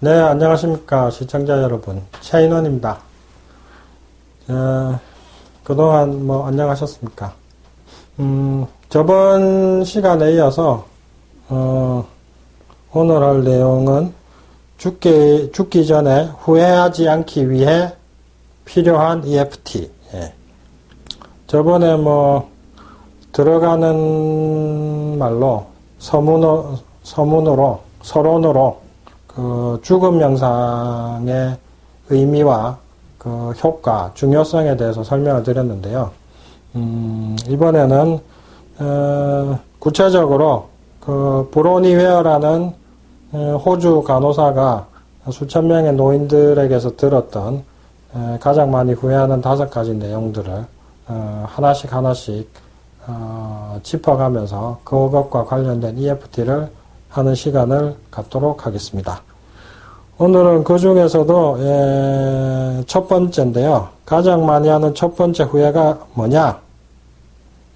네, 안녕하십니까. 시청자 여러분. 최인원입니다. 어, 그동안 뭐, 안녕하셨습니까? 음, 저번 시간에 이어서, 어, 오늘 할 내용은 죽기, 죽기 전에 후회하지 않기 위해 필요한 EFT. 예. 저번에 뭐, 들어가는 말로 서문어, 서문으로, 서론으로 그 죽음 영상의 의미와 그 효과, 중요성에 대해서 설명을 드렸는데요. 음, 이번에는 어, 구체적으로 그 브로니 웨어라는 어, 호주 간호사가 수천 명의 노인들에게서 들었던 에, 가장 많이 후회하는 다섯 가지 내용들을 어, 하나씩 하나씩 어, 짚어가면서 그것과 관련된 EFT를 하는 시간을 갖도록 하겠습니다. 오늘은 그 중에서도 예, 첫 번째인데요. 가장 많이 하는 첫 번째 후회가 뭐냐?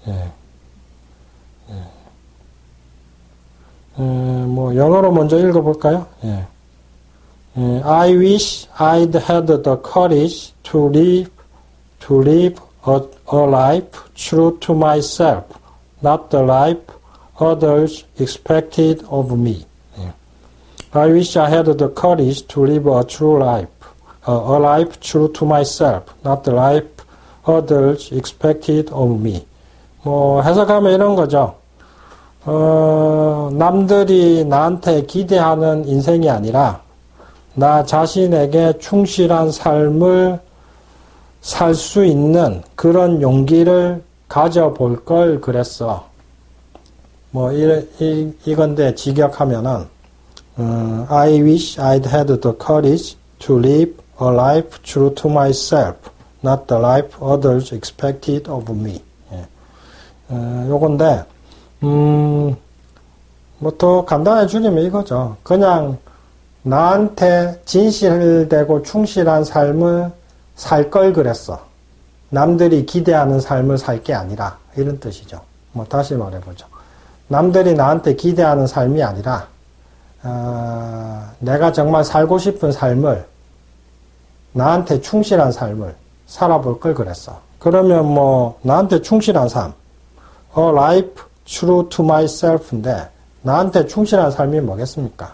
예. 예. 예, 뭐 영어로 먼저 읽어볼까요? 예. 예, I wish I'd had the courage to live to live a, a life true to myself, not the life others expected of me. I wish I had the courage to live a true life, a life true to myself, not the life others expected of me. 뭐 해석하면 이런 거죠. 어, 남들이 나한테 기대하는 인생이 아니라 나 자신에게 충실한 삶을 살 수 있는 그런 용기를 가져볼 걸 그랬어. 뭐, 이, 이, 이건데 직역하면은, 어, I wish I'd had the courage to live a life true to myself, not the life others expected of me. 예. 어, 요건데, 음, 뭐더 간단해 주려면 이거죠. 그냥 나한테 진실되고 충실한 삶을 살 걸 그랬어. 남들이 기대하는 삶을 살 게 아니라, 이런 뜻이죠. 뭐 다시 말해보죠. 남들이 나한테 기대하는 삶이 아니라, 어, 내가 정말 살고 싶은 삶을 나한테 충실한 삶을 살아볼 걸 그랬어. 그러면 뭐 나한테 충실한 삶, a life true to myself인데 나한테 충실한 삶이 뭐겠습니까?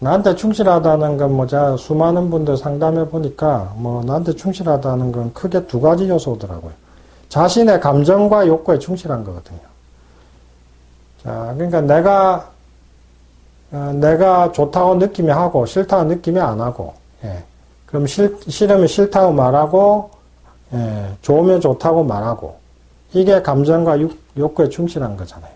나한테 충실하다는 건뭐 제가 수많은 분들 상담해 보니까 뭐 나한테 충실하다는 건 크게 두 가지 요소더라고요. 자신의 감정과 욕구에 충실한 거거든요. 자, 그러니까 내가 어, 내가 좋다고 느끼면 하고 싫다고 느끼면 안 하고 예. 그럼 싫, 싫으면 싫다고 말하고 예. 좋으면 좋다고 말하고 이게 감정과 욕, 욕구에 충실한 거잖아요.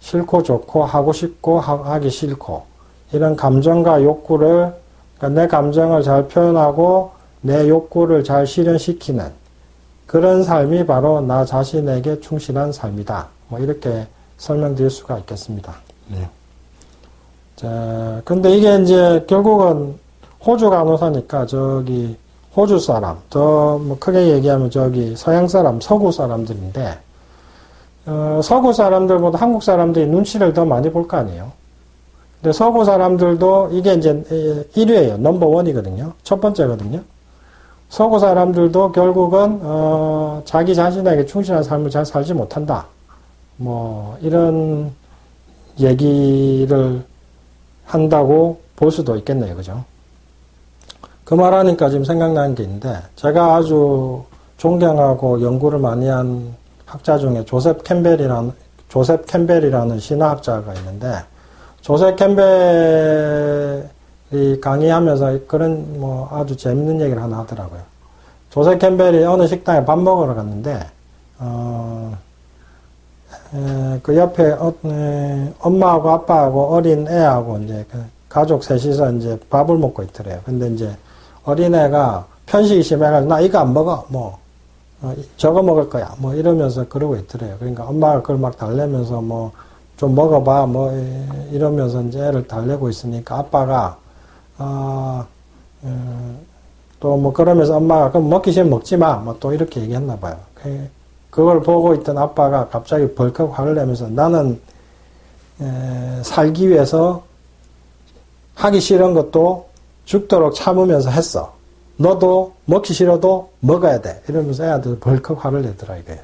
싫고 좋고 하고 싶고 하, 기 싫고 이런 감정과 욕구를 그러니까 내 감정을 잘 표현하고 내 욕구를 잘 실현시키는 그런 삶이 바로 나 자신에게 충실한 삶이다. 뭐 이렇게 설명드릴 수가 있겠습니다. 네. 자, 근데 이게 이제 결국은 호주 간호사니까 저기 호주 사람, 더 뭐 크게 얘기하면 저기 서양 사람, 서구 사람들인데, 어, 서구 사람들보다 한국 사람들이 눈치를 더 많이 볼 거 아니에요. 근데 서구 사람들도 이게 이제 1위에요. 넘버 원이거든요. 첫 번째거든요. 서구 사람들도 결국은, 어, 자기 자신에게 충실한 삶을 잘 살지 못한다. 뭐, 이런 얘기를 한다고 볼 수도 있겠네요. 그죠? 그 말하니까 지금 생각나는 게 있는데, 제가 아주 존경하고 연구를 많이 한 학자 중에 조셉 캠벨이라는, 조셉 캠벨이라는 신화학자가 있는데, 조셉 캠벨이 강의하면서 그런 뭐 아주 재밌는 얘기를 하나 하더라고요. 조셉 캠벨이 어느 식당에 밥 먹으러 갔는데, 어, 그 옆에 어, 엄마하고 아빠하고 어린 애하고 이제 그 가족 셋이서 이제 밥을 먹고 있더래요. 근데 이제 어린 애가 편식이 심해가지고 나 이거 안 먹어. 뭐 어, 저거 먹을 거야. 뭐 이러면서 그러고 있더래요. 그러니까 엄마가 그걸 막 달래면서 뭐 좀 먹어봐. 뭐 이러면서 이제 애를 달래고 있으니까 아빠가 어, 어, 또뭐 그러면서 엄마가 그럼 먹기 싫으면 먹지 마. 뭐 또 이렇게 얘기했나 봐요. 그 그걸 보고 있던 아빠가 갑자기 벌컥 화를 내면서 나는 에, 살기 위해서 하기 싫은 것도 죽도록 참으면서 했어. 너도 먹기 싫어도 먹어야 돼. 이러면서 애한테 벌컥 화를 내더라, 이거예요.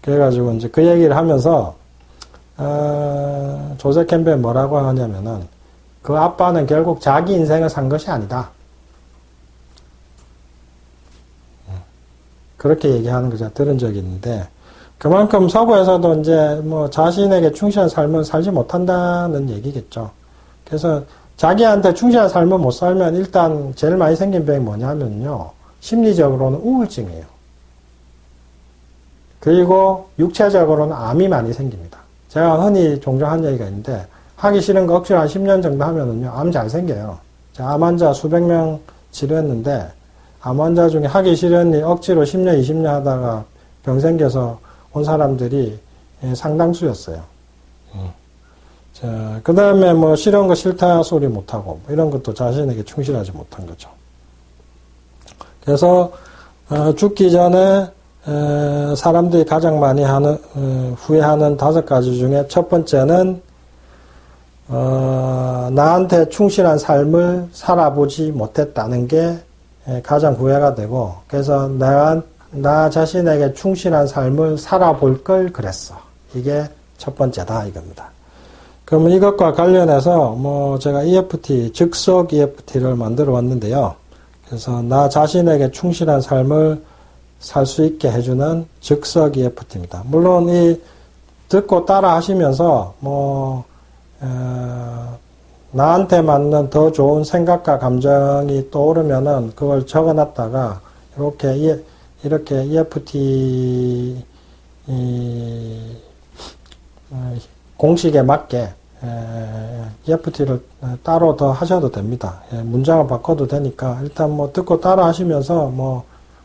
그래가지고 이제 그 얘기를 하면서, 어, 조세 캠벨 뭐라고 하냐면은, 그 아빠는 결국 자기 인생을 산 것이 아니다. 그렇게 얘기하는 거 제가 들은 적이 있는데, 그만큼 서구에서도 이제 뭐 자신에게 충실한 삶을 살지 못한다는 얘기겠죠. 그래서 자기한테 충실한 삶을 못 살면 일단 제일 많이 생긴 병이 뭐냐면요. 심리적으로는 우울증이에요. 그리고 육체적으로는 암이 많이 생깁니다. 제가 흔히 종종 한 얘기가 있는데 하기 싫은 거 억지로 한 10년 정도 하면은요. 암 잘 생겨요. 암 환자 수백 명 치료했는데 암 환자 중에 하기 싫은 일 억지로 10년, 20년 하다가 병 생겨서 온 사람들이 상당수였어요. 음. 자, 그 다음에 뭐 싫은 거 싫다 소리 못하고 뭐 이런 것도 자신에게 충실하지 못한 거죠. 그래서 어, 죽기 전에 에, 사람들이 가장 많이 하는 어, 후회하는 다섯 가지 중에 첫 번째는 어, 나한테 충실한 삶을 살아보지 못했다는 게 가장 후회가 되고 그래서 내가 나 자신에게 충실한 삶을 살아볼 걸 그랬어. 이게 첫 번째다 이겁니다. 그러면 이것과 관련해서 뭐 제가 EFT, 즉석 EFT를 만들어 왔는데요. 그래서 나 자신에게 충실한 삶을 살 수 있게 해주는 즉석 EFT입니다. 물론 이 듣고 따라 하시면서 뭐 어, 나한테 맞는 더 좋은 생각과 감정이 떠오르면은 그걸 적어놨다가 이렇게 이렇게 EFT 어, 공식에 맞게 EFT를 따로 더 하셔도 됩니다. 예, 문장을 바꿔도 되니까 일단 뭐 듣고 따라 하시면서 뭐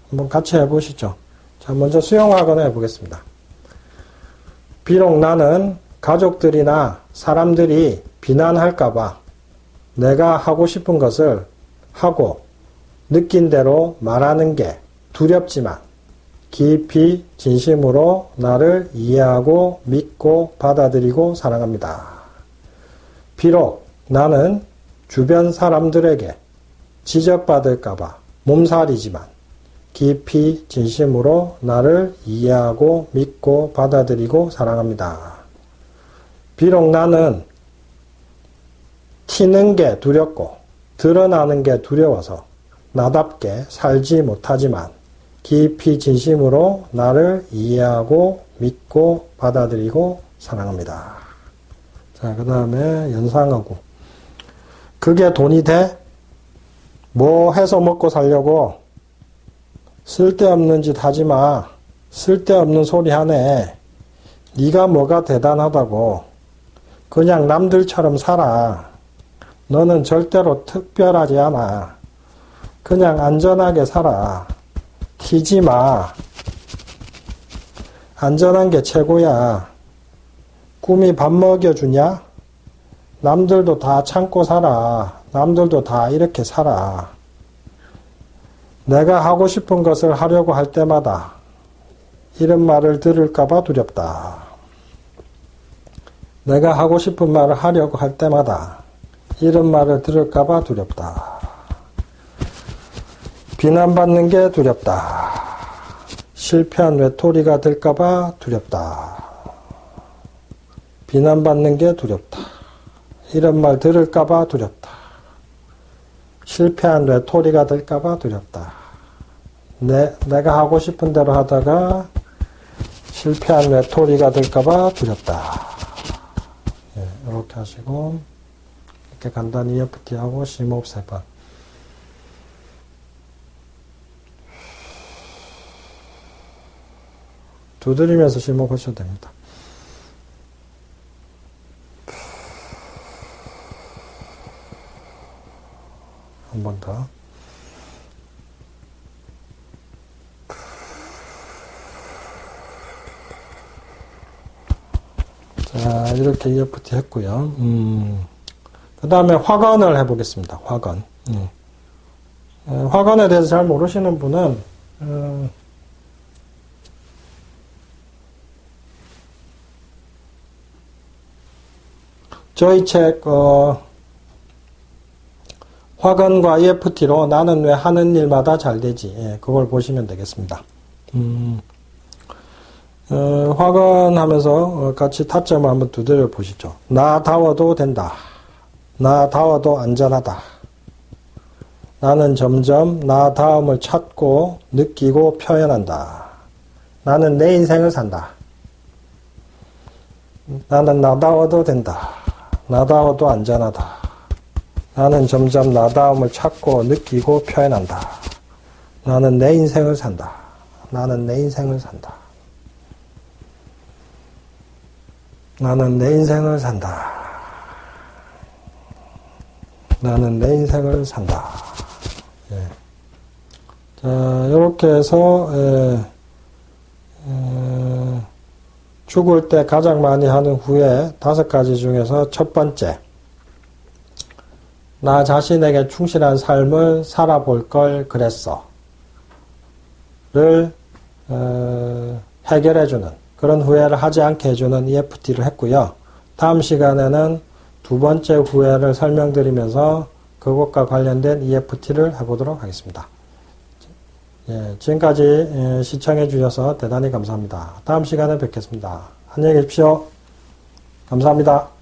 한번 같이 해보시죠. 자, 먼저 수용학원 해보겠습니다. 비록 나는 가족들이나 사람들이 비난할까봐 내가 하고 싶은 것을 하고 느낀 대로 말하는 게 두렵지만 깊이 진심으로 나를 이해하고 믿고 받아들이고 사랑합니다. 비록 나는 주변 사람들에게 지적받을까봐 몸살이지만 깊이 진심으로 나를 이해하고 믿고 받아들이고 사랑합니다. 비록 나는 튀는 게 두렵고 드러나는 게 두려워서 나답게 살지 못하지만 깊이 진심으로 나를 이해하고 믿고 받아들이고 사랑합니다. 자, 그 다음에 연상하고. 그게 돈이 돼? 뭐 해서 먹고 살려고? 쓸데없는 짓 하지 마. 쓸데없는 소리 하네. 네가 뭐가 대단하다고. 그냥 남들처럼 살아. 너는 절대로 특별하지 않아. 그냥 안전하게 살아. 튀지 마. 안전한 게 최고야. 꿈이 밥 먹여주냐? 남들도 다 참고 살아. 남들도 다 이렇게 살아. 내가 하고 싶은 것을 하려고 할 때마다 이런 말을 들을까봐 두렵다. 내가 하고 싶은 말을 하려고 할 때마다 이런 말을 들을까봐 두렵다. 비난받는 게 두렵다. 실패한 외톨이가 될까봐 두렵다. 비난받는 게 두렵다. 이런 말 들을까봐 두렵다. 실패한 외톨이가 될까봐 두렵다. 내, 내가 하고 싶은 대로 하다가 실패한 외톨이가 될까봐 두렵다. 예, 이렇게 하시고, 이렇게 간단히 EFT하고 심호흡 세 번. 두드리면서 심호흡하셔도 됩니다. 한 번 더. 자, 이렇게 EFT 했고요. 음, 그 다음에 화건을 해보겠습니다. 화건. 음. 화건에 대해서 잘 모르시는 분은, 음, 저희 책, 어, 화근과 EFT로 나는 왜 하는 일마다 잘 되지? 예, 그걸 보시면 되겠습니다. 음, 어, 화근하면서 어, 같이 타점을 한번 두드려 보시죠. 나다워도 된다. 나다워도 안전하다. 나는 점점 나 다음을 찾고 느끼고 표현한다. 나는 내 인생을 산다. 나는 나다워도 된다. 나다워도 안전하다. 나는 점점 나다움을 찾고 느끼고 표현한다. 나는 내 인생을 산다. 나는 내 인생을 산다. 나는 내 인생을 산다. 나는 내 인생을 산다. 예. 자, 이렇게 해서, 예, 예, 죽을 때 가장 많이 하는 후에 다섯 가지 중에서 첫 번째, 나 자신에게 충실한 삶을 살아볼 걸 그랬어. 를, 어, 해결해주는, 그런 후회를 하지 않게 해주는 EFT를 했고요. 다음 시간에는 두 번째 후회를 설명드리면서 그것과 관련된 EFT를 해보도록 하겠습니다. 예, 지금까지 예, 시청해 주셔서 대단히 감사합니다. 다음 시간에 뵙겠습니다. 안녕히 계십시오. 감사합니다.